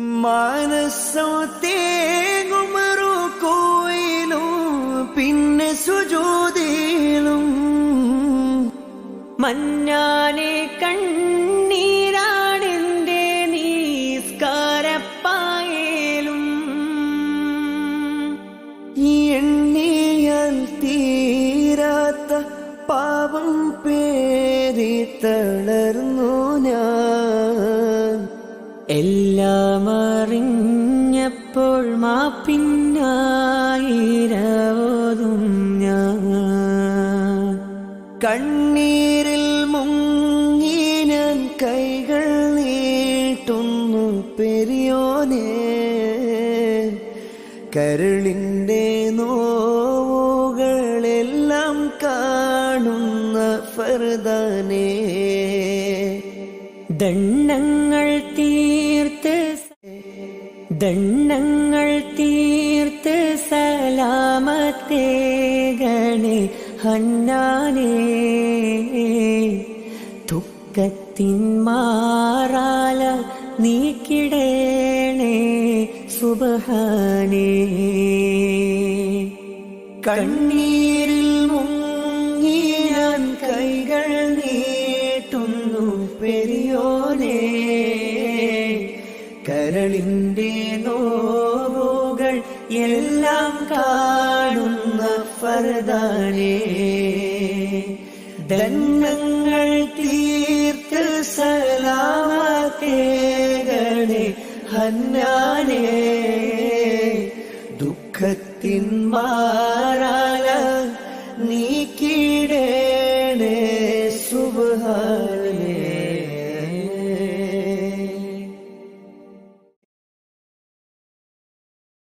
മനസ്സോ തേങ്ങുമറു കോയിലും പിന്നെ സുജോതിയിലും. മഞ്ഞാനെ കണ്ണീരാണെന്റെ നീസ്കാരപ്പായേലും. എണ്ണിയാൽ തീരാത്ത പാപം പേരി തളർന്നു ഞാൻ. എല്ലാം അറിഞ്ഞപ്പോൾ മാപ്പിന്നായിരവതും ഞാൻ. കണ്ണീരിൽ മുങ്ങി ഞാൻ കൈകൾ നീട്ടുന്നു പെരിയോനേ കരളിന്റെ നോവുകളെല്ലാം കാണുന്ന ഫർദാനേ. ദണ്ണങ്ങൾ തീർത്ത് ദണ്ണങ്ങൾ തീർത്ത് സലാമത്തേകണേ ഹന്നാനേ. ദുഃഖത്തിൻ മാറാല നീക്കിടേണേ സുബഹാനേ. കണ്ണീരിൽ മുങ്ങിയാൻ കൈകൾ പെരിയോനേ കരളിന്റെ നോവുകൾ എല്ലാം കാണുന്ന ഫർദാനേ ദണ്ണങ്ങൾ തീർത്ത് സലാമേകളെ ഹന്നാനേ ദുഃഖത്തിൻ മാറാ रे